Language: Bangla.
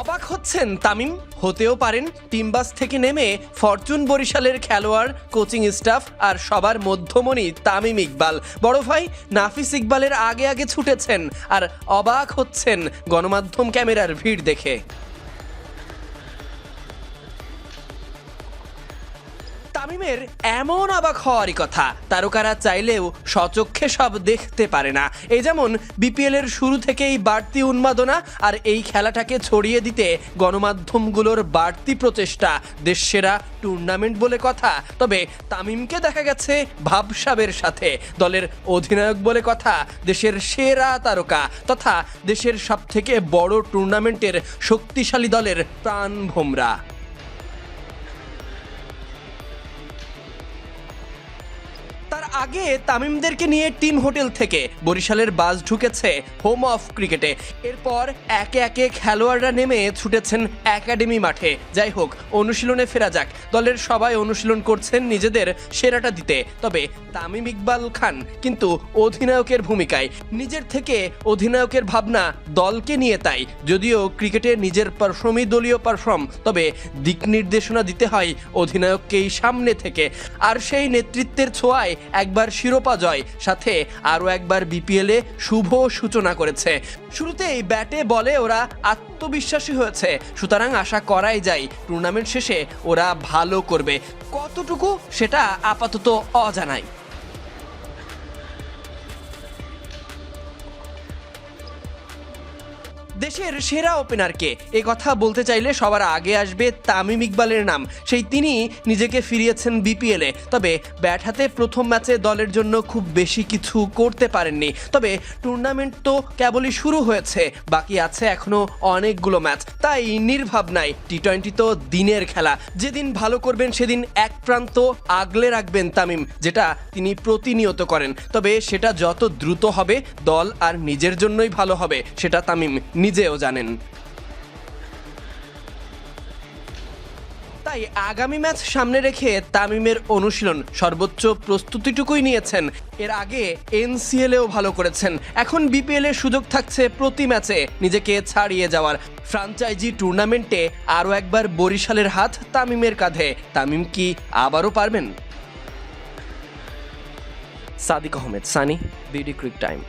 অবাক হচ্ছেন তামিম? হতেও পারেন টিমবাস থেকে নেমে ফরচুন বরিশালের খেলোয়াড়, কোচিং স্টাফ আর সবার মধ্যমণি তামিম ইকবাল। বড় ভাই নাফিস ইকবালের আগে আগে ছুটেছেন আর অবাক হচ্ছেন গণমাধ্যম ক্যামেরার ভিড় দেখে। তামিমের এমন অবাক হওয়ারই কথা। তারকারা চাইলেও সচক্ষে সব দেখতে পারে না। এই যেমন বিপিএল এর শুরু থেকেই বাড়তি উন্মাদনা আর এই খেলাটাকে ছড়িয়ে দিতে গণমাধ্যমগুলোর বাড়তি প্রচেষ্টা, দেশসেরা টুর্নামেন্ট বলে কথা। তবে তামিমকে দেখা গেছে ভাবসাবের সাথে। দলের অধিনায়ক বলে কথা, দেশের সেরা তারকা তথা দেশের সবথেকে বড় টুর্নামেন্টের শক্তিশালী দলের প্রাণ ভোমরা। আগে তামিমদেরকে নিয়ে টিম হোটেল থেকে বরিশালের বাস ঢুকেছে হোম অফ ক্রিকেটে এরপর একে একে খেলোয়াড়রা নেমে ছুটেছেন একাডেমি মাঠে। যাই হোক, অনুশীলনে ফেরা যাক। দলের সবাই অনুশীলন করছেন নিজেদের সেরাটা দিতে। তবে তামিম ইকবাল খান কিন্তু অধিনায়কের ভূমিকায়। নিজের থেকে অধিনায়কের ভাবনা দলকে নিয়ে তাই। যদিও ক্রিকেটে নিজের পারফর্মই দলীয় পারফর্ম, তবে দিক নির্দেশনা দিতে হয় অধিনায়ককেই সামনে থেকে। আর সেই নেতৃত্বের ছোঁয়ায় একবার শিরোপা জয়, সাথে আরও একবার বিপিএলে শুভ সূচনা করেছে। শুরুতেই ব্যাটে বলে ওরা আত্মবিশ্বাসী হয়েছে, সুতরাং আশা করাই যায় টুর্নামেন্ট শেষে ওরা ভালো করবে। কতটুকু সেটা আপাতত অজানাই। দেশের সেরা ওপেনারকে এ কথা বলতে চাইলে সবার আগে আসবে তামিম ইকবালের নাম। সেই তিনি নিজেকে ফিরিয়েছেন বিপিএলে তবে ব্যাট হাতে প্রথম ম্যাচে দলের জন্য খুব বেশি কিছু করতে পারেননি। তবে টুর্নামেন্ট তো কেবলই শুরু হয়েছে। বাকি আছে এখনও অনেকগুলো ম্যাচ। তাই নির্ভাব নাই। টি টোয়েন্টি তো দিনের খেলা। যেদিন ভালো করবেন সেদিন এক প্রান্ত আগলে রাখবেন তামিম, যেটা তিনি প্রতিনিয়ত করেন। তবে সেটা যত দ্রুত হবে, দল আর নিজের জন্যই ভালো হবে, সেটা তামিম নিজেও জানেন। তাই আগামী ম্যাচ সামনে রেখে তামিমের অনুশীলন সর্বোচ্চ প্রস্তুতিটুকুই নিয়েছেন। এর আগে এনসিএলেও ভালো করেছেন। এখন বিপিএল এর সুযোগ থাকছে প্রতি ম্যাচে নিজেকে ছাড়িয়ে যাওয়ার। ফ্রাঞ্চাইজি টুর্নামেন্টে আরও একবার বরিশালের হাত তামিমের কাঁধে। তামিম কি আবারও পারবেন? Sadik Ahmed, Sunny, BD cric time.